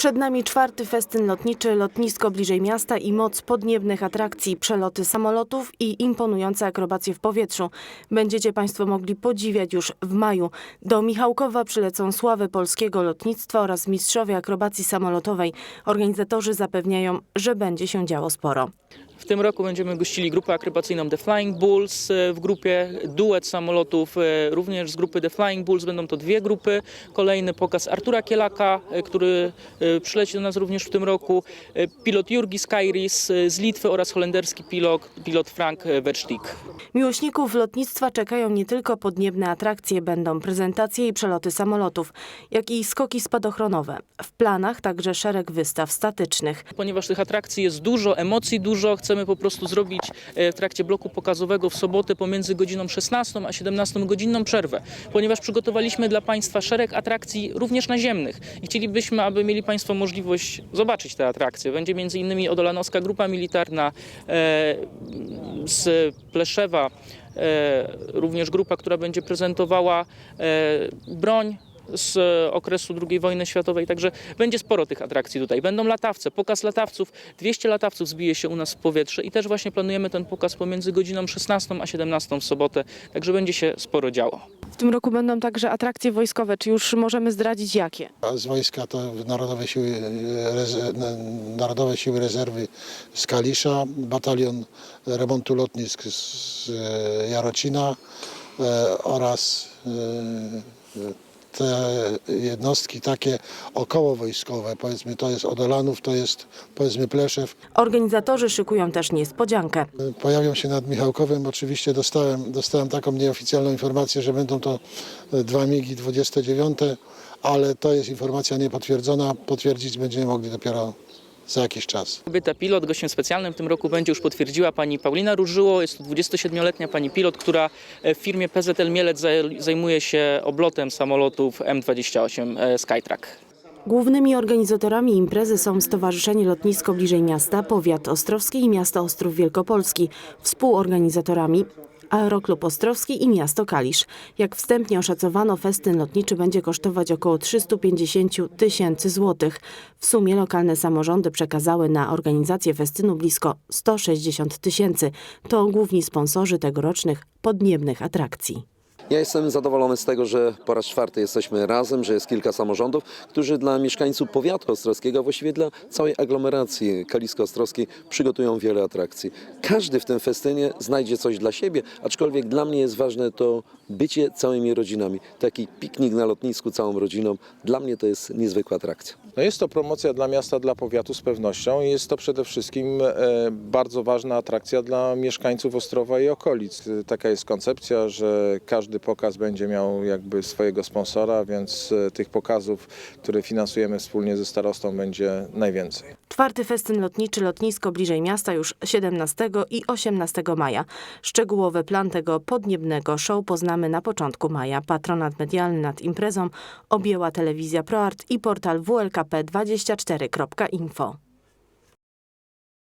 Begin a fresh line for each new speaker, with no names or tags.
Przed nami czwarty festyn lotniczy, lotnisko bliżej miasta i moc podniebnych atrakcji, przeloty samolotów i imponujące akrobacje w powietrzu. Będziecie Państwo mogli podziwiać już w maju. Do Michałkowa przylecą sławy polskiego lotnictwa oraz mistrzowie akrobacji samolotowej. Organizatorzy zapewniają, że będzie się działo sporo.
W tym roku będziemy gościli grupę akrobacyjną The Flying Bulls e, w grupie, duet samolotów e, również z grupy The Flying Bulls. Będą to dwie grupy. Kolejny pokaz Artura Kielaka, e, który przyleci do nas również w tym roku. Pilot Jurgi Skyris z Litwy oraz holenderski pilot, pilot Frank Versteeg.
Miłośników lotnictwa czekają nie tylko podniebne atrakcje, będą prezentacje i przeloty samolotów, jak i skoki spadochronowe. W planach także szereg wystaw statycznych.
Ponieważ tych atrakcji jest dużo, emocji dużo, chcemy po prostu zrobić e, w trakcie bloku pokazowego w sobotę pomiędzy godziną 16 a 17 godzinną przerwę, ponieważ przygotowaliśmy dla Państwa szereg atrakcji również naziemnych i chcielibyśmy, aby mieli Państwo możliwość zobaczyć te atrakcje. Będzie między innymi Odolanowska Grupa Militarna e, z Pleszewa, e, również grupa, która będzie prezentowała broń z okresu II wojny światowej, także będzie sporo tych atrakcji tutaj. Będą latawce, pokaz latawców, 200 latawców zbije się u nas w powietrze i też właśnie planujemy ten pokaz pomiędzy godziną 16 a 17 w sobotę, także będzie się sporo działo.
W tym roku będą także atrakcje wojskowe. Czy już możemy zdradzić jakie?
Z wojska to Narodowe Siły, e, Narodowe Siły Rezerwy z Kalisza, batalion remontu lotnisk z e, Jarocina e, oraz e, te jednostki takie okołowojskowe, powiedzmy to jest Odolanów, to jest powiedzmy Pleszew.
Organizatorzy szykują też niespodziankę.
Pojawią się nad Michałkowem. Oczywiście dostałem, dostałem taką nieoficjalną informację, że będą to e, dwa MIGi 29, ale to jest informacja niepotwierdzona. Potwierdzić będziemy mogli dopiero za jakiś czas.
Kobieta pilot, gościem specjalnym w tym roku będzie już potwierdziła pani Paulina Różyło. Jest to 27-letnia pani pilot, która w firmie PZL Mielec zaj- zajmuje się oblotem samolotów M28 e, Skytrack.
Głównymi organizatorami imprezy są Stowarzyszenie Lotnisko Bliżej Miasta, Powiat Ostrowski i Miasto Ostrów Wielkopolski. Współorganizatorami Aeroklub Ostrowski i Miasto Kalisz. Jak wstępnie oszacowano, festyn lotniczy będzie kosztować około 350 tysięcy złotych. W sumie lokalne samorządy przekazały na organizację festynu blisko 160 tysięcy. To główni sponsorzy tegorocznych podniebnych atrakcji.
Ja jestem zadowolony z tego, że po raz czwarty jesteśmy razem, że jest kilka samorządów, którzy dla mieszkańców powiatu ostrowskiego, a właściwie dla całej aglomeracji kalisko-ostrowskiej przygotują wiele atrakcji. Każdy w tym festynie znajdzie coś dla siebie, aczkolwiek dla mnie jest ważne to bycie całymi rodzinami. Taki piknik na lotnisku całą rodziną, dla mnie to jest niezwykła atrakcja.
No jest to promocja dla miasta, dla powiatu z pewnością i jest to przede wszystkim e, bardzo ważna atrakcja dla mieszkańców Ostrowa i okolic. Taka jest koncepcja, że każdy pokaz będzie miał jakby swojego sponsora, więc e, tych pokazów, które finansujemy wspólnie ze starostą będzie najwięcej.
Czwarty festyn lotniczy Lotnisko bliżej miasta już 17 i 18 maja. Szczegółowy plan tego podniebnego show poznamy na początku maja. Patronat medialny nad imprezą objęła telewizja ProArt i portal wlkp24.info.